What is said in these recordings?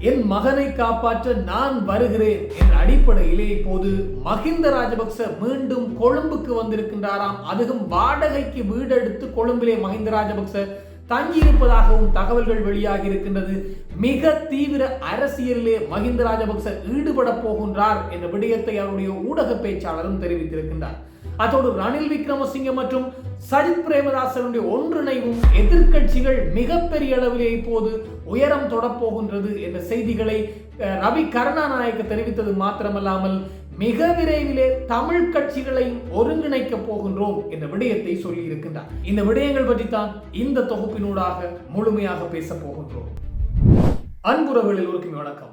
என் மகனை காப்பாற்ற நான் வருகிறேன் என்ற அடிப்படையிலே இப்போது மஹிந்த ராஜபக்ச மீண்டும் கொழும்புக்கு வந்திருக்கின்றாராம். அதுவும் வாடகைக்கு வீடெடுத்து கொழும்பிலே மஹிந்த ராஜபக்ச தங்கியிருப்பதாகவும் தகவல்கள் வெளியாகி இருக்கின்றது. மிக தீவிர அரசியலிலே மஹிந்த ராஜபக்ச ஈடுபட போகின்றார் என்ற விடயத்தை அவருடைய ஊடக பேச்சாளரும் தெரிவித்திருக்கின்றார். அதோடு ரணில் விக்ரமசிங்க மற்றும் சஜித் பிரேமதாசனுடைய ஒன்றிணைவும் எதிர்க்கட்சிகள் மிகப்பெரிய அளவிலே இப்போது உயரம் தொடப்போகின்றது என்ற செய்திகளை ரவி கருணாநாயக்க தெரிவித்தது மாத்திரமல்லாமல் மிக விரைவிலே தமிழ் கட்சிகளையும் ஒருங்கிணைக்க போகின்றோம் என்ற விடயத்தை சொல்லி இருக்கின்றார் இந்த விடயங்கள் பற்றி தான் இந்த தொகுப்பினூடாக முழுமையாக பேச போகின்றோம். அன்புறவுகளில் ஒருக்கும் வணக்கம்.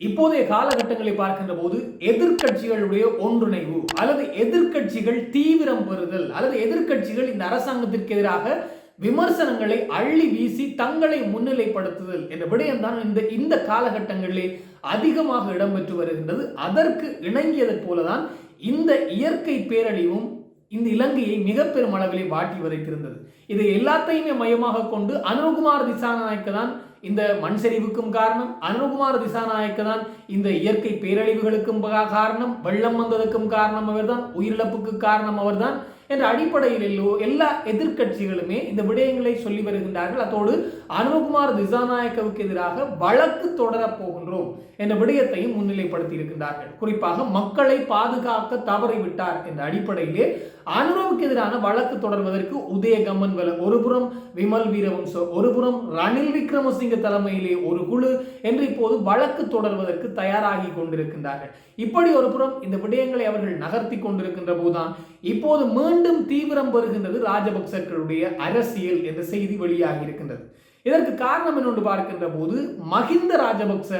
இப்போதைய காலகட்டங்களை பார்க்கின்ற போது எதிர்க்கட்சிகளுடைய ஒன்றிணைவு அல்லது எதிர்க்கட்சிகள் தீவிரம் பெறுதல் அல்லது எதிர்கட்சிகள் இந்த அரசாங்கத்திற்கு எதிராக விமர்சனங்களை அள்ளி வீசி தங்களை முன்னிலைப்படுத்துதல் என்ற விடயம்தான் இந்த இந்த காலகட்டங்களிலே அதிகமாக இடம்பெற்று வருகின்றது. அதற்கு இணங்கியது போலதான் இந்த இயற்கை பேரழிவும் இந்த இலங்கையை மிக பெரும் அளவிலே வாட்டி வதைத்திருந்தது. இதை எல்லாத்தையுமே மையமாக கொண்டு அனுகுமார் திசாநாயக்க தான் இந்த மண் சரிவுக்கும் காரணம். அனுகுமார் திசாநாயக்க தான் இந்த இயற்கை பேரழிவுகளுக்கும் காரணம். வெள்ளம் வந்ததுக்கும் காரணம் அவர்தான். உயிரிழப்புக்கு காரணம் அவர்தான். என்ற அடிப்படையில் எல்லோ- எல்லா எதிர்க்கட்சிகளுமே இந்த விடயங்களை சொல்லி வருகின்றார்கள். அதோடு அனுகுமார் திசாநாயக்கவுக்கு எதிராக வழக்கு தொடரப் போகின்றோம் என்ற விடயத்தையும் முன்னிலைப்படுத்தி இருக்கின்றார்கள். குறிப்பாக மக்களை பாதுகாக்க தவறிவிட்டார் என்ற அடிப்படையிலே அனுரவுக்கு எதிரான வழக்கு தொடர்வதற்கு உதயகம்மன் வல ஒருபுறம் விமல் வீரவம்ச ஒருபுறம் ரணில் விக்ரமசிங்க தலைமையிலே ஒரு குழு என்று இப்போது வழக்கு தொடர்வதற்கு தயாராகி கொண்டிருக்கின்றார்கள். இப்படி ஒரு புறம் இந்த விடயங்களை அவர்கள் நகர்த்தி கொண்டிருக்கின்ற போதுதான் இப்போது மீண்டும் தீவிரம் பெறுகின்றது ராஜபக்சர்களுடைய அரசியல் என்ற செய்தி வெளியாகி இருக்கின்றது. இதற்கு காரணம் என்னொன்று பார்க்கின்ற போது மஹிந்த ராஜபக்ச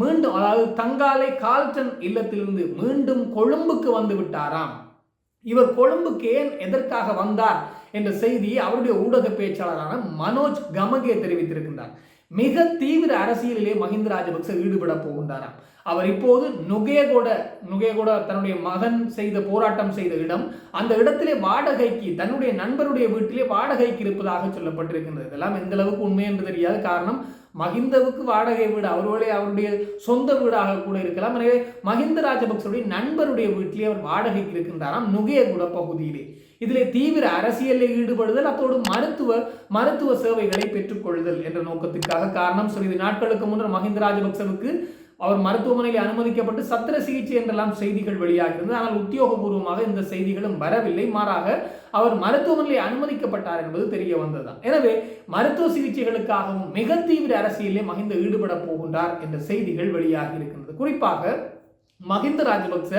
மீண்டும் அதாவது தங்காலை கால்டன் இல்லத்திலிருந்து மீண்டும் கொழும்புக்கு வந்து விட்டாராம். இவர் கொழும்புக்கு ஏன் எதற்காக வந்தார் என்ற செய்தியை அவருடைய ஊடக பேச்சாளரான மனோஜ் கமகே தெரிவித்திருக்கின்றார். மிக தீவிர அரசியலிலே மஹிந்த ராஜபக்ச ஈடுபட போகின்றாராம். அவர் இப்போது நுகேகோட நுகேகோட தன்னுடைய மகன் செய்த போராட்டம் செய்த இடம் அந்த இடத்திலே வாடகைக்கு தன்னுடைய நண்பருடைய வீட்டிலே வாடகைக்கு இருப்பதாக சொல்லப்பட்டிருக்கின்றது. இதெல்லாம் எந்த அளவுக்கு உண்மை என்று தெரியாது காரணம். மஹிந்தவுக்கு வாடகை வீடு அவர்களே அவருடைய சொந்த வீடாக கூட இருக்கலாம். எனவே மஹிந்த ராஜபக்சருடைய நண்பருடைய வீட்டிலே அவர் வாடகைக்கு இருக்கின்றாராம் நுகேகுட பகுதியிலே. இதிலே தீவிர அரசியலில் ஈடுபடுதல் அத்தோடு மருத்துவ மருத்துவ சேவைகளை பெற்றுக்கொள்ளுதல் என்ற நோக்கத்திற்காக காரணம். சிறிது நாட்களுக்கு முன்னர் மஹிந்த ராஜபக்சவுக்கு அவர் மருத்துவமனையில் அனுமதிக்கப்பட்டு சத்திர சிகிச்சை என்றெல்லாம் செய்திகள் வெளியாகிறது. ஆனால் உத்தியோகபூர்வமாக இந்த செய்திகளும் வரவில்லை. மாறாக அவர் மருத்துவமனையில் அனுமதிக்கப்பட்டார் என்பது தெரிய வந்ததுதான். எனவே மருத்துவ சிகிச்சைகளுக்காகவும் மிக தீவிர அரசியலிலே மஹிந்த ஈடுபட போகின்றார் என்ற செய்திகள் வெளியாகி இருக்கின்றது. குறிப்பாக மஹிந்த ராஜபக்ச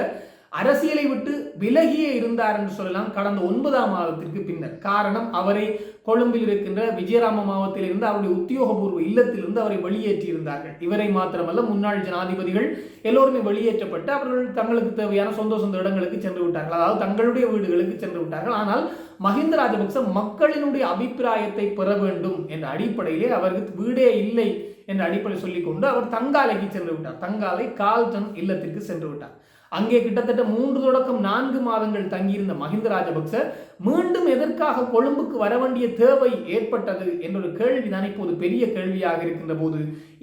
அரசியலை விட்டு விலகியே இருந்தார் என்று சொல்லலாம். கடந்த ஒன்பதாம் மாதத்திற்கு பின்னர். காரணம் அவரை கொழும்பில் இருக்கின்ற விஜயராம மாவத்தில் இருந்து அவருடைய உத்தியோகபூர்வ இல்லத்திலிருந்து அவரை வெளியேற்றியிருந்தார்கள். இவரை மாத்திரமல்ல முன்னாள் ஜனாதிபதிகள் எல்லோருமே வெளியேற்றப்பட்டு அவர்கள் தங்களுக்கு தேவையான சொந்த சொந்த இடங்களுக்கு சென்று விட்டார்கள். அதாவது தங்களுடைய வீடுகளுக்கு சென்று விட்டார்கள். ஆனால் மஹிந்த ராஜபக்ச மக்களினுடைய அபிப்பிராயத்தை பெற வேண்டும் என்ற அடிப்படையிலே அவருக்கு வீடே இல்லை என்ற அடிப்படை சொல்லிக்கொண்டு அவர் தங்காலைக்கு சென்று விட்டார். தங்காலை கால்டன் இல்லத்திற்கு சென்று விட்டார். அங்கே கிட்டத்தட்ட மூன்று தொடக்கம் நான்கு மாதங்கள் தங்கியிருந்த மஹிந்த ராஜபக்ச மீண்டும் எதற்காக கொழும்புக்கு வர வேண்டிய தேவை ஏற்பட்டது என்ற ஒரு கேள்விதான் இப்போது பெரிய கேள்வியாக இருக்கின்ற போது.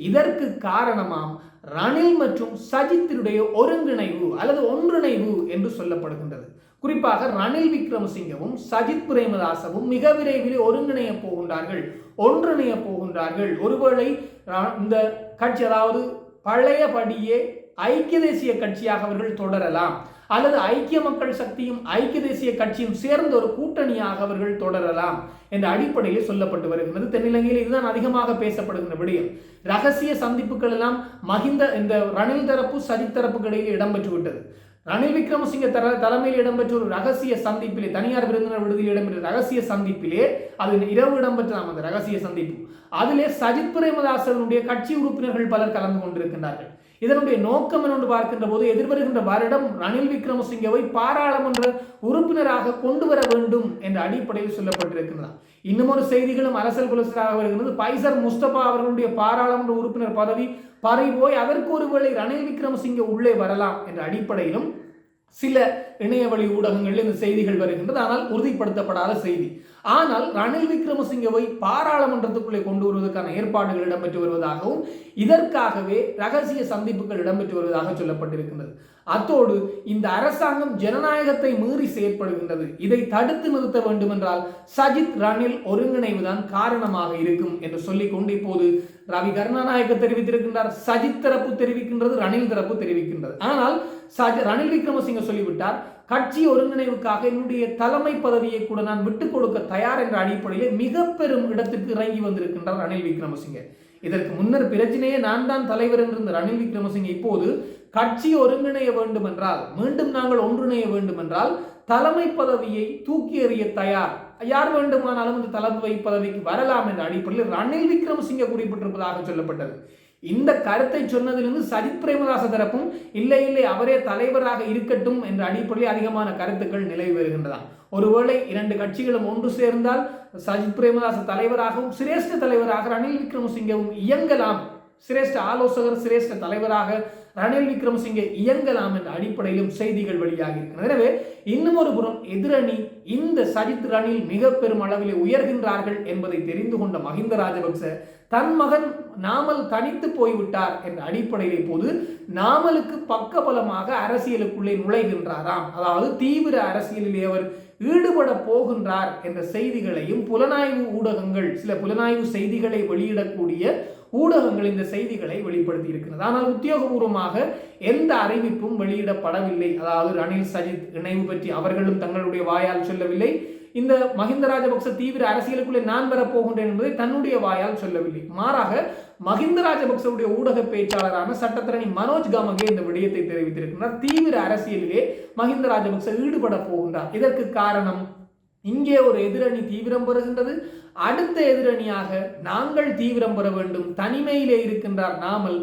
இதற்கு காரணமாம் ரணில் மற்றும் சஜித்தினுடைய ஒருங்கிணைவு அல்லது ஒன்றிணைவு என்று சொல்லப்படுகின்றது. குறிப்பாக ரணில் விக்ரமசிங்கவும் சஜித் பிரேமதாசவும் மிக விரைவில் ஒருங்கிணைய போகின்றார்கள் ஒன்றிணைய போகின்றார்கள். ஒருவேளை இந்த கட்சி அதாவது பழையபடியே ஐக்கிய தேசிய கட்சியாக அவர்கள் தொடரலாம். அல்லது ஐக்கிய மக்கள் சக்தியும் ஐக்கிய தேசிய கட்சியும் சேர்ந்த ஒரு கூட்டணியாக அவர்கள் தொடரலாம் என்ற அடிப்படையில் சொல்லப்பட்டு வருகிறது. தென்னிலங்கையில் இதுதான் அதிகமாக பேசப்படுகின்ற விடயம். ரகசிய சந்திப்புகள் எல்லாம் மஹிந்த இந்த ரணில் தரப்பு சஜித் தரப்புக்கு இடையில் இடம்பெற்று விட்டது ரணில் விக்ரமசிங்க தர தலைமையில் இடம்பெற்ற ஒரு ரகசிய சந்திப்பிலே தனியார் விருந்தினர் விடுதியில் இடம்பெற்ற ரகசிய சந்திப்பிலே அது இரவு இடம்பெற்றாம் அந்த ரகசிய சந்திப்பு. அதிலே சஜித் பிரேமதாசனுடைய கட்சி உறுப்பினர்கள் பலர் கலந்து கொண்டிருக்கின்றார்கள். இதனுடைய நோக்கம் என்று பார்க்கின்ற போது எதிர்வருகின்ற வருடம் ரணில் விக்ரமசிங்கவை பாராளுமன்ற உறுப்பினராக கொண்டு வர வேண்டும் என்ற அடிப்படையில் சொல்லப்பட்டிருக்கிறது இன்னும் ஒரு செய்திகளும் அரசல் புலசராக வருகிறது பைசர் முஸ்தபா அவர்களுடைய பாராளுமன்ற உறுப்பினர் பதவி பறி போய் அதற்கு ஒருவேளை ரணில் விக்ரமசிங்க உள்ளே வரலாம் என்ற அடிப்படையிலும் சில இணையவழி ஊடகங்களில் இந்த செய்திகள் வருகின்றது. ஆனால் உறுதிப்படுத்தப்படாத செய்தி. ஆனால் ரணில் விக்ரமசிங்கவை பாராளுமன்றத்துக்குள்ளே கொண்டு வருவதற்கான ஏற்பாடுகள் இடம்பெற்று வருவதாகவும் இதற்காகவே ரகசிய சந்திப்புகள் இடம்பெற்று வருவதாக சொல்லப்பட்டிருக்கின்றது. அத்தோடு இந்த அரசாங்கம் ஜனநாயகத்தை மீறி செயற்படுகின்றது. இதை தடுத்து நிறுத்த வேண்டுமென்றால் சஜித் ரணில் ஒருங்கிணைவுதான் காரணமாக இருக்கும் என்று சொல்லிக்கொண்டு இப்போது ரவி கருணாநாயக்க தெரிவித்திருக்கின்றார் சஜித் தரப்பு தெரிவிக்கின்றது ரணில் தரப்பு தெரிவிக்கின்றது. ஆனால் சஜ ரணில் விக்ரமசிங்க சொல்லிவிட்டார் கட்சி ஒருங்கிணைவுக்காக என்னுடைய தலைமை பதவியை கூட நான் விட்டுக் கொடுக்க தயார் என்ற அடிப்படையில் மிக பெரும் இடத்திற்கு இறங்கி வந்திருக்கின்றார் ரணில் விக்ரமசிங்க. இதற்கு முன்னர் பிரச்சனையே நான் தான் தலைவர் என்றிருந்த ரணில் விக்ரமசிங்கே இப்போது கட்சி ஒருங்கிணைய வேண்டும் என்றால் மீண்டும் நாங்கள் ஒன்றிணைய வேண்டும் என்றால் தலைமை பதவியை தூக்கி எறிய தயார். யார் வேண்டுமானாலும் இந்த தலைமை பதவிக்கு வரலாம் என்ற அடிப்படையில் ரணில் விக்ரமசிங்க குறிப்பிட்டிருப்பதாக சொல்லப்பட்டது. இந்த கருத்தை சொன்னதிலிருந்து சஜித் பிரேமதாச தரப்பும் இல்லை இல்லை அவரே தலைவராக இருக்கட்டும் என்ற அடிப்படையில் அதிகமான கருத்துக்கள் நிலவி வருகின்றதாம் ஒருவேளை இரண்டு கட்சிகளும் ஒன்று சேர்ந்தால் சஜித் பிரேமதாச தலைவராகவும் சிரேஷ்ட தலைவராக ரணில் விக்ரமசிங்கவும் இயங்கலாம். சிரேஷ்ட ஆலோசகர் சிரேஷ்ட தலைவராக ரணில் விக்ரமசிங்கே இயங்கலாம் என்ற அடிப்படையிலும் செய்திகள் வெளியாகி இருக்கிறது. எனவே இன்னும் ஒரு புறம் எதிரணி இந்த சஜித் ரணில் மிக பெரும் அளவில் உயர்கின்றார்கள் என்பதை தெரிந்து கொண்ட மஹிந்த ராஜபக்ச தன் மகன் நாமல் தனித்து போய்விட்டார் என்ற அடிப்படையில் இப்போது நாமலுக்கு பக்கபலமாக அரசியலுக்குள்ளே நுழைகின்றாராம். அதாவது தீவிர அரசியலிலே அவர் ஈடுபட போகின்றார் என்ற செய்திகளையும் புலனாய்வு ஊடகங்கள் சில புலனாய்வு செய்திகளை வெளியிடக்கூடிய ஊடகங்கள் இந்த செய்திகளை வெளிப்படுத்தி இருக்கிறது. ஆனால் உத்தியோகபூர்வமாக எந்த அறிவிப்பும் வெளியிடப்படவில்லை. அதாவது ரணில் சஜித் இணைவு பற்றி அவர்களும் தங்களுடைய வாயால் சொல்லவில்லை. இந்த மஹிந்த ராஜபக்ச தீவிர அரசியலுக்குள்ளே நான் பெறப்போகின்றேன் என்பதை தன்னுடைய வாயால் சொல்லவில்லை. மாறாக மஹிந்த ராஜபக்சவுடைய ஊடக பேச்சாளரான சட்டத்திரணி மனோஜ் காமகே இந்த விடயத்தை தெரிவித்திருக்கிறார். தீவிர அரசியலிலே மஹிந்த ராஜபக்ச ஈடுபட போகின்றார். இதற்கு காரணம் இங்கே ஒரு எதிரணி தீவிரம் பெறுகின்றது. அடுத்த எதிரணியாக நாங்கள் தீவிரம் பெற வேண்டும். தனிமையிலே இருக்கின்றார் நாமல்.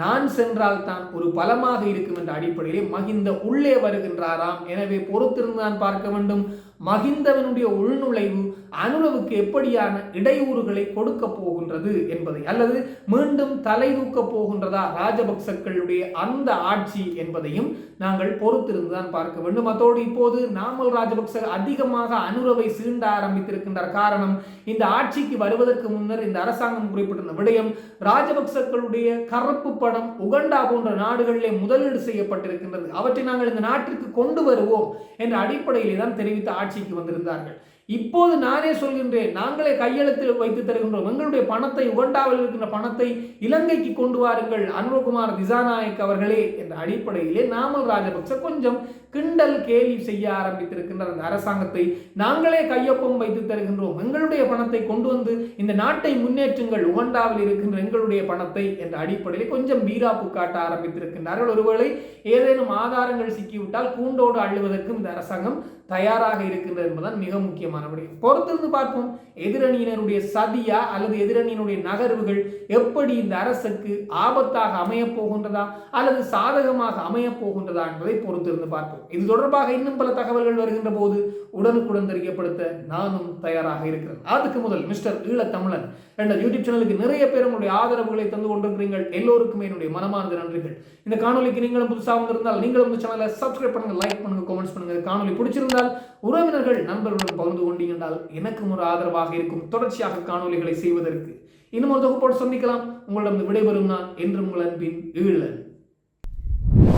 நான் சென்றால் தான் ஒரு பலமாக இருக்கும் என்ற அடிப்படையிலே மகிந்த உள்ளே வருகின்றாராம். எனவே பொறுத்திருந்து நான் பார்க்க வேண்டும். மகிந்தவனுடைய உள்நுழைவு அனுரவுக்கு எப்படியான இடையூறுகளை கொடுக்க போகின்றது என்பதை அல்லது மீண்டும் தலை தூக்க போகின்றதா ராஜபக்சக்களுடைய அந்த ஆட்சி என்பதையும் நாங்கள் பொறுத்திருந்துதான் பார்க்க வேண்டும். அதோடு இப்போது நாமல் ராஜபக்ச அதிகமாக அனுரவை சீண்ட ஆரம்பித்திருக்கின்றார். காரணம் இந்த ஆட்சிக்கு வருவதற்கு முன்னர் இந்த அரசாங்கம் குறிப்பிட்டிருந்த விடயம் ராஜபக்சக்களுடைய கருப்பு படம் உகண்டா போன்ற நாடுகளிலே முதலீடு செய்யப்பட்டிருக்கின்றது. அவற்றை நாங்கள் இந்த நாட்டிற்கு கொண்டு வருவோம் என்ற அடிப்படையிலே தான் தெரிவித்த ஆட்சிக்கு வந்திருந்தார்கள். இப்போது நானே சொல்கின்றேன் நாங்களே கையெழுத்தில் வைத்து தருகின்றோம். எங்களுடைய பணத்தை உகண்டாவில் இருக்கின்ற பணத்தை இலங்கைக்கு கொண்டு வாருங்கள் அனுரகுமார் திசாநாயக் அவர்களே என்ற அடிப்படையிலே நாமல் ராஜபக்ச கொஞ்சம் கிண்டல் கேலி செய்ய ஆரம்பித்திருக்கின்ற அந்த அரசாங்கத்தை நாங்களே கையொப்பம் வைத்து தருகின்றோம். எங்களுடைய பணத்தை கொண்டு வந்து இந்த நாட்டை முன்னேற்றுங்கள் உகண்டாவில் இருக்கின்ற எங்களுடைய பணத்தை என்ற அடிப்படையில் கொஞ்சம் வீராப்பு காட்ட ஆரம்பித்திருக்கின்றார்கள். ஒருவேளை ஏதேனும் ஆதாரங்கள் சிக்கிவிட்டால் கூண்டோடு அள்ளுவதற்கும் இந்த அரசாங்கம் தயாராக இருக்கின்றது என்பதுதான் மிக முக்கியமான விடயம். பொறுத்திருந்து பார்ப்போம் எதிரணியினருடைய சதியா அல்லது எதிரணியினுடைய நகர்வுகள் எப்படி இந்த அரசுக்கு ஆபத்தாக அமையப் போகின்றதா அல்லது சாதகமாக அமையப் போகின்றதா என்பதை பொறுத்திருந்து பார்ப்போம். இது தொடர்பாக இன்னும் பல தகவல்கள் வருகின்ற போது உடனுக்குடன் தெரியப்படுத்த நானும் தயாராக இருக்கிறேன். அதுக்கு முதல் மிஸ்டர் ஈழத்தமிழன் என்ற யூடியூப் சேனலுக்கு நிறைய பேர் உங்களுடைய ஆதரவுகளை தந்து கொண்டிருக்கிறீர்கள். எல்லோருக்குமே என்னுடைய மனமார்ந்த நன்றிகள். இந்த காணொலிக்கு நீங்களும் புதுசாக வந்திருந்தால் நீங்களும் இந்த சேனலை சப்ஸ்கிரைப் பண்ணுங்க லைக் பண்ணுங்க கமெண்ட்ஸ் பண்ணுங்க. காணொலி என்றால் உறவினர்கள் நண்பர்களுடன் பகிர்ந்து கொண்டீங்கன்றால் எனக்கும் ஒரு ஆதரவாக இருக்கும். தொடர்ச்சியாக காணொலிகளை செய்வதற்கு இன்னும் ஒரு தொகுப்போடு சந்திக்கலாம். உங்களிடம் விடைபெறும் நான் என்றும் உங்கள் அன்பின் ஈழன்.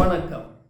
வணக்கம்.